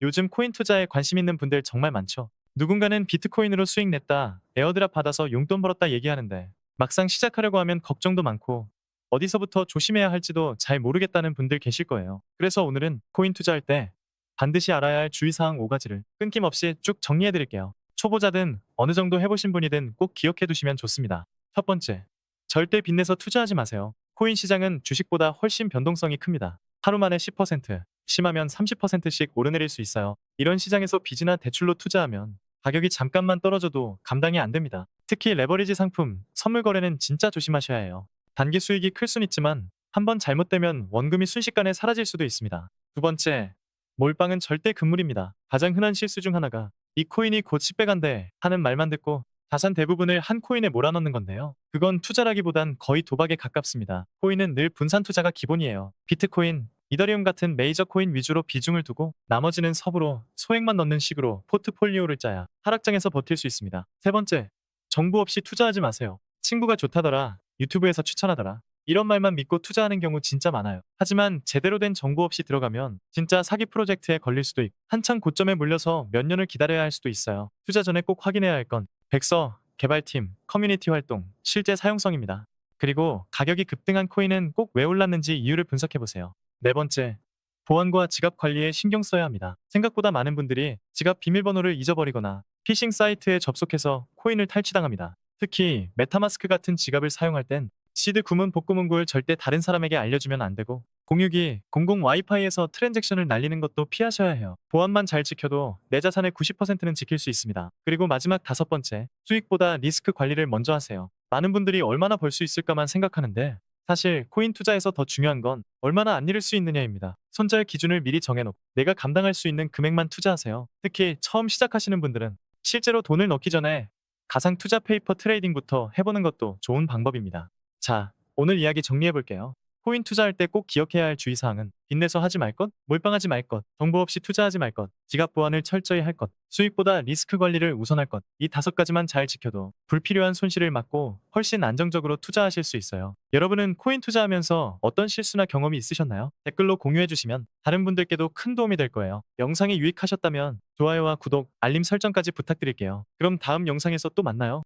요즘 코인 투자에 관심 있는 분들 정말 많죠. 누군가는 비트코인으로 수익 냈다, 에어드랍 받아서 용돈 벌었다 얘기하는데 막상 시작하려고 하면 걱정도 많고 어디서부터 조심해야 할지도 잘 모르겠다는 분들 계실 거예요. 그래서 오늘은 코인 투자할 때 반드시 알아야 할 주의사항 5가지를 끊김없이 쭉 정리해 드릴게요. 초보자든 어느 정도 해보신 분이든 꼭 기억해 두시면 좋습니다. 첫 번째, 절대 빚내서 투자하지 마세요. 코인 시장은 주식보다 훨씬 변동성이 큽니다. 하루 만에 10%, 심하면 30%씩 오르내릴 수 있어요. 이런 시장에서 빚이나 대출로 투자하면 가격이 잠깐만 떨어져도 감당이 안 됩니다. 특히 레버리지 상품, 선물 거래는 진짜 조심하셔야 해요. 단기 수익이 클 순 있지만 한 번 잘못되면 원금이 순식간에 사라질 수도 있습니다. 두 번째, 몰빵은 절대 금물입니다. 가장 흔한 실수 중 하나가 이 코인이 곧 10배 간대 하는 말만 듣고 자산 대부분을 한 코인에 몰아넣는 건데요. 그건 투자라기보단 거의 도박에 가깝습니다. 코인은 늘 분산 투자가 기본이에요. 비트코인, 이더리움 같은 메이저 코인 위주로 비중을 두고 나머지는 섭으로 소액만 넣는 식으로 포트폴리오를 짜야 하락장에서 버틸 수 있습니다. 세 번째, 정보 없이 투자하지 마세요. 친구가 좋다더라, 유튜브에서 추천하더라. 이런 말만 믿고 투자하는 경우 진짜 많아요. 하지만 제대로 된 정보 없이 들어가면 진짜 사기 프로젝트에 걸릴 수도 있고 한창 고점에 물려서 몇 년을 기다려야 할 수도 있어요. 투자 전에 꼭 확인해야 할 건 백서, 개발팀, 커뮤니티 활동, 실제 사용성입니다. 그리고 가격이 급등한 코인은 꼭 왜 올랐는지 이유를 분석해 보세요. 네 번째, 보안과 지갑 관리에 신경 써야 합니다. 생각보다 많은 분들이 지갑 비밀번호를 잊어버리거나 피싱 사이트에 접속해서 코인을 탈취당합니다. 특히 메타마스크 같은 지갑을 사용할 땐 시드 구문 복구 문구를 절대 다른 사람에게 알려주면 안 되고 공유기, 공공 와이파이에서 트랜잭션을 날리는 것도 피하셔야 해요. 보안만 잘 지켜도 내 자산의 90%는 지킬 수 있습니다. 그리고 마지막 다섯 번째, 수익보다 리스크 관리를 먼저 하세요. 많은 분들이 얼마나 벌 수 있을까만 생각하는데 사실 코인 투자에서 더 중요한 건 얼마나 안 잃을 수 있느냐입니다. 손절 기준을 미리 정해놓고 내가 감당할 수 있는 금액만 투자하세요. 특히 처음 시작하시는 분들은 실제로 돈을 넣기 전에 가상 투자 페이퍼 트레이딩부터 해보는 것도 좋은 방법입니다. 자, 오늘 이야기 정리해볼게요. 코인 투자할 때 꼭 기억해야 할 주의사항은 빚내서 하지 말 것, 몰빵하지 말 것, 정보 없이 투자하지 말 것, 지갑 보안을 철저히 할 것, 수익보다 리스크 관리를 우선할 것, 이 다섯 가지만 잘 지켜도 불필요한 손실을 막고 훨씬 안정적으로 투자하실 수 있어요. 여러분은 코인 투자하면서 어떤 실수나 경험이 있으셨나요? 댓글로 공유해주시면 다른 분들께도 큰 도움이 될 거예요. 영상이 유익하셨다면 좋아요와 구독, 알림 설정까지 부탁드릴게요. 그럼 다음 영상에서 또 만나요.